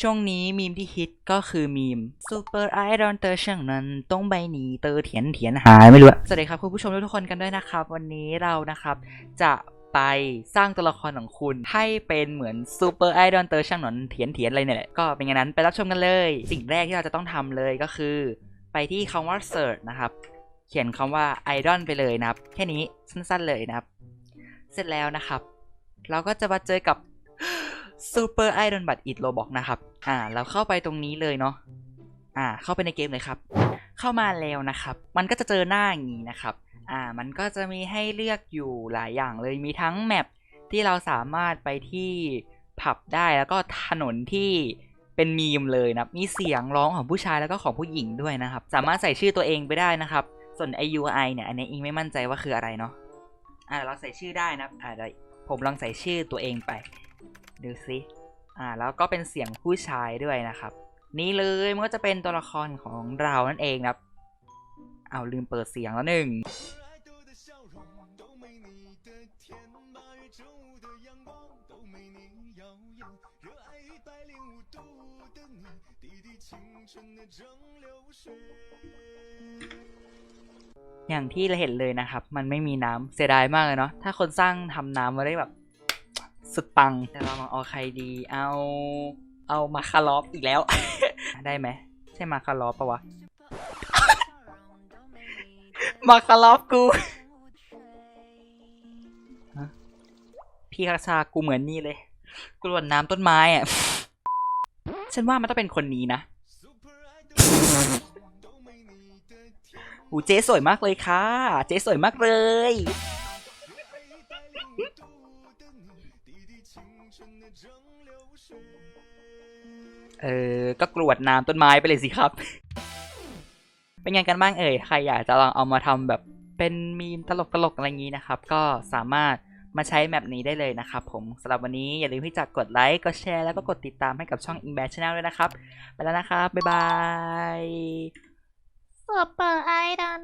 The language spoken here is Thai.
ช่วงนี้มีมที่ฮิตก็คือมีม Super Idol เตอร์ช่างนั้นต้องใบหนีเตอร์เถียนเถียนหายไม่รู้อะสวัสดีครับคุณผู้ชมทุกคนกันด้วยนะครับ วันนี้เรานะครับจะไปสร้างตัวละครของคุณให้เป็นเหมือน Super Idol เตอร์ช่างหนนเถียนเถียนอะไรเนี่ยแหละก็เป็นอย่างนั้นไปรับชมกันเลย สิ่งแรกที่เราจะต้องทำเลยก็คือ ไปที่คำว่า search นะครับ เขียนคำว่า idol ไปเลยนะครับ แค่นี้สั้นๆเลยนะครับ เสร็จแล้วนะครับ เราก็จะมาเจอกับ Super Idol But It Roblox นะครับ อ่า เราเข้าไปตรงนี้เลยเนาะ อ่า เข้าไปในเกมเลยครับ เข้ามาแล้วนะครับ มันก็จะเจอหน้าอย่างนี้นะครับ อ่า มันก็จะมีให้เลือกอยู่หลายอย่างเลย มีทั้งแมปที่เราสามารถไปที่ผับได้แล้วก็ถนนที่เป็นมีมเลยนะ มีเสียงร้องของผู้ชายแล้วก็ของผู้หญิงด้วยนะครับ สามารถใส่ชื่อตัวเองไปได้นะครับ ส่วนไอ UI เนี่ย อันนี้อิงไม่มั่นใจว่าคืออะไรเนาะ อ่า เราใส่ชื่อได้นะอ่าเดี๋ยวผมลองใส่ชื่อตัวเองไป ดูสิอ่าแล้วก็เป็นเสียงผู้ชายด้วยนะครับ นี่เลยมันก็จะเป็นตัวละครของเรานั่นเองครับเอาลืมเปิดเสียงแล้วหนึ่งอย่างที่เราเห็นเลยนะครับ มันไม่มีน้ำเสียดายมากเลยเนาะถ้าคนสร้างทำน้ำมาได้แบบ สุดปังแต่เราลองเอาใครดี เอาเอามาคาร์ลอฟอีกแล้ว ได้ไหมใช่มาคาร์ลอฟปะวะ มาคาร์ลอฟกูพี่คาชากูเหมือนนี่เลยกูหล่นน้ำต้นไม้อะฉันว่ามันต้องเป็นคนนี้นะอูเจ๊สวยมากเลยค่ะ เจ๊สวยมากเลย เออ ก็กรวดน้ำต้นไม้ไปเลยสิครับ เป็นไงกันบ้างเอ่ย ใครอยากจะลองเอามาทำแบบเป็นมีมตลกๆอะไรงนี้นะครับ ก็สามารถมาใช้แมปนี้ได้เลยนะครับผมสำหรับวันนี้อย่าลืมที่จะกดไลค์ กดแชร์ แล้วก็กดติดตามให้กับช่อง i n b a t Channel ด้วยนะครับ ไปแล้วนะครับ บ๊ายบาย Super Idol